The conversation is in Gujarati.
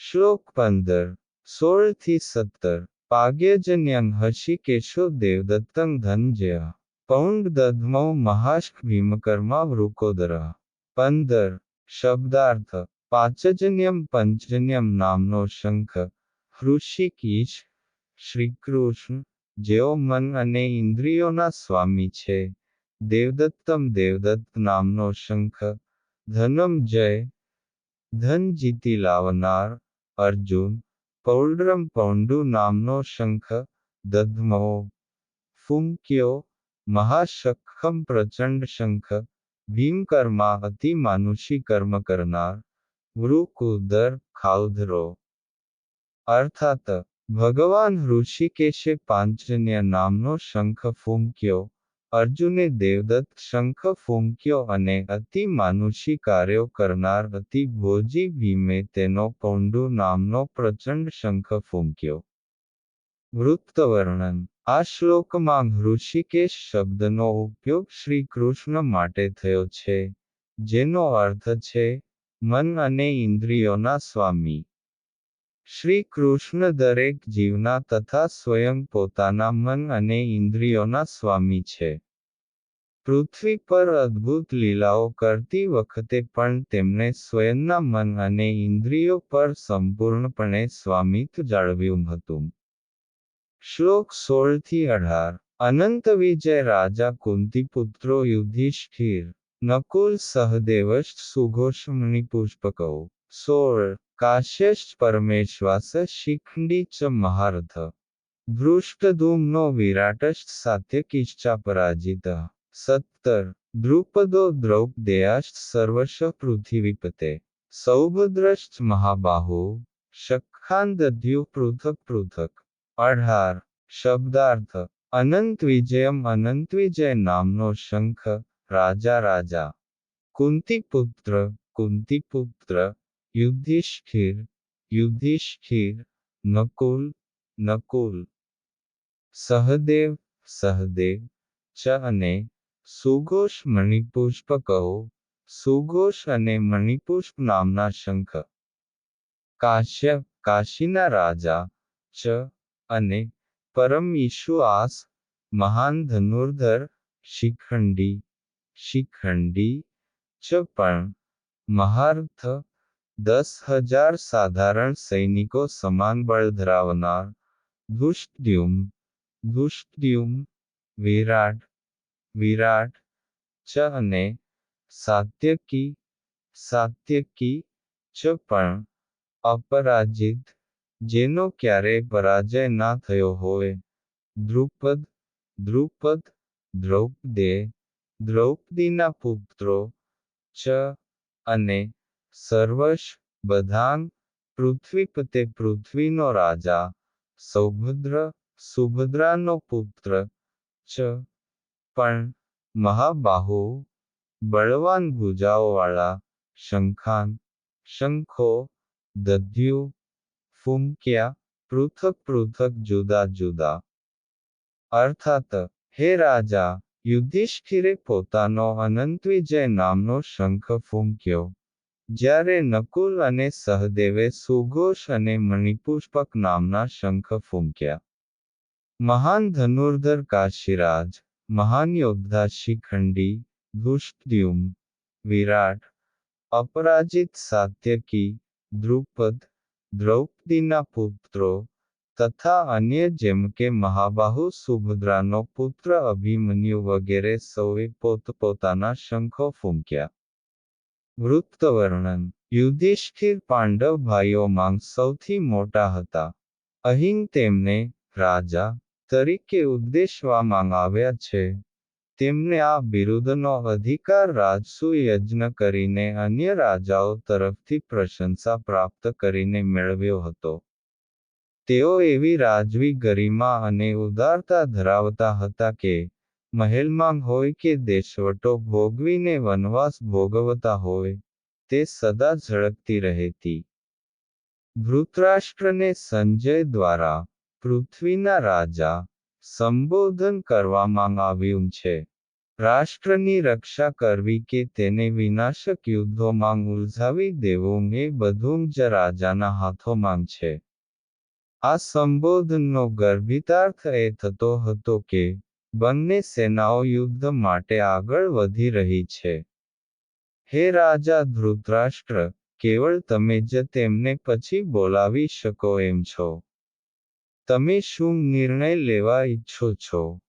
શ્લોક પંદર સોળથી સત્તર પાગ્યજન્યં હશિકેશો દેવદત્તં ધનજય પૌંડ દધમૌ ભીમકર્મા વૃકોદર પંદર શબ્દાર્થ પાંચજન્યમ પંચજન્યમ નામનો શંખ હૃષિકીશ શ્રીકૃષ્ણ જેઓ મન અને ઇન્દ્રિયોના સ્વામી છે દેવદત્તમ દેવદત્ત નામનો શંખ ધનમ જય ધન જીતી લાવનાર અર્જુન, પૌડ્રમ પૌંડુ નામનો શંખ, દધમો, ફૂંક્યો મહાશખમ પ્રચંડ શંખ, ભીમકર્મા અતિ માનુષી કર્મ કરનાર, વૃકુદર ખાઉધરો. અર્થાત, ભગવાન ઋષિકેશે પાંચન્ય નામનો શંખ ફૂંક્યો અર્જુને દેવદત્ત શંખ ફૂંક્યો અને અતિ માનુષી કાર્યો કરનાર અતિ ભોજી ભીમે તેનો પૌંડુ નામનો પ્રચંડ શંખ ફૂંક્યો. વૃત્તવર્ણન. આ શ્લોકમાં ઋષિકેશ શબ્દનો ઉપયોગ શ્રી કૃષ્ણ માટે થયો છે, જેનો અર્થ છે, મન અને ઇન્દ્રિયોના સ્વામી. શ્રી કૃષ્ણ દરેક જીવના તથા સ્વયં પોતાના મન અને ઇન્દ્રિયોના સ્વામી છે. પૃથ્વી પર અદ્ભુત લીલાઓ કરતી વખતે પણ તેમણે સ્વયંના મન અને ઇન્દ્રિયો પર સંપૂર્ણપણે સ્વામિત્વ જાળવ્યું હતું. શ્લોક સોળથી અઢાર. અનંત વિજય રાજા કુંતીપુત્રો યુધિષ્ઠિર નકુલ સહદેવશ સુઘોષમણી પુષ્પકૌ. સોળ. કાશ્યશ્ચ પરમેશ્વાસ શિખંડી ચ મહારથ. ધૃષ્ટધૂમ્નો વિરાટશ્ચ સાત્યકિશ્ચાપરાજિત સત્તર. દ્રુપદો દ્રૌપદેયાશ્ચ સર્વશ પૃથિવીપતે. સૌભદ્રશ્ચ મહાબાહુ. શખાંદધ્યુ પૃથક પૃથક. અઢાર. શબ્દાર્થ. અનંત વિજયમ અનંત વિજય નામનો શંખ. રાજા રાજા. કુંતીપુત્ર. કુંતીપુત્ર. યુધિષ્ઠિર યુધિષ્ઠિર નકુલ નકુલ સહદેવ સહદેવ ચ અને સુઘોષ મણિપુષ્પ કહો સુઘોષ અને મણિપુષ્પ નામના શંખ કાશ્યપ કાશીના રાજા ચ અને પરમ ઈશુઆસ મહાન ધનુર્ધર શિખંડી શિખંડી ચ પણ મહાર્થ દસ હજાર સાધારણ સૈનિકો સમાન બળ ધરાવનાર ધુષ્ટ્યુમ ધુષ્ટ્યુમ વિરાટ વિરાટ ચ અને સાત્યકી સાત્યકી ચ પણ અપરાજિત જેનો ક્યારેય પરાજય ના થયો હોય દ્રુપદ દ્રુપદ દ્રૌપદે દ્રૌપદીના પુત્રો ચ અને સર્વશ બધાંગ પૃથ્વીપતે પૃથ્વીનો રાજા સૌભદ્ર સુભદ્રાનો પુત્ર ચ પણ મહાબાહુ બળવાન ભુજાઓવાળા શંખાન શંખો દધ્યુ ફૂંક્યા પૃથક પૃથક જુદા જુદા અર્થાત હે રાજા યુધિષ્ઠિરે પોતાનો અનંત વિજય નામનો શંખ ફૂંક્યો જ્યારે નકુલ અને સહદેવે સુઘોષ અને મણિપુષ્પક નામના શંખ ફૂંક્યા. મહાન ધનુર્ધર કાશીરાજ, મહાન યોદ્ધા શિખંડી ધુષ્ટ્યુમ વિરાટ, અપરાજિત સાત્યકી, દ્રુપદ, દ્રૌપદીના પુત્રો તથા અન્ય જેમ કે મહાબાહુ સુભદ્રાનો પુત્ર અભિમન્યુ વગેરે સૌએ પોતપોતાના શંખો ફૂંક્યા. વૃત્તવર્ણન યુધિષ્ઠિર પાંડવ ભાઈઓમાં સૌથી મોટા હતા. અહીં તેમને રાજા તરીકે ઉદ્દેશવામાં આવ્યા છે. તેમને આ બિરુદનો અધિકાર રાજસુ યજ્ઞ કરીને અન્ય રાજાઓ તરફથી પ્રશંસા પ્રાપ્ત કરીને મેળવ્યો હતો. તેઓ એવી રાજવી ગરિમા અને ઉદારતા ધરાવતા હતા કે મહેલમાં હોય કે દેશવટો ભોગવીને વનવાસ ભોગવતા હોય, તે સદા ઝળકતી રહેતી. ધૃતરાષ્ટ્રને સંજય દ્વારા પૃથ્વીના રાજા સંબોધન કરવામાં આવ્યું છે. રાષ્ટ્રની રક્ષા કરવી કે તેને વિનાશક યુદ્ધોમાં ઉલઝાવી દેવું એ બધું જ રાજાના હાથોમાં છે. આ સંબોધનનો ગર્ભિતાર્થ એ થતો હતો કે બંને સેનાઓ યુદ્ધ માટે આગળ વધી રહી છે. હે રાજા ધૃતરાષ્ટ્ર, કેવળ તમે જ તેમને પછી બોલાવી શકો એમ છો. તમે શું નિર્ણય લેવા ઈચ્છો છો?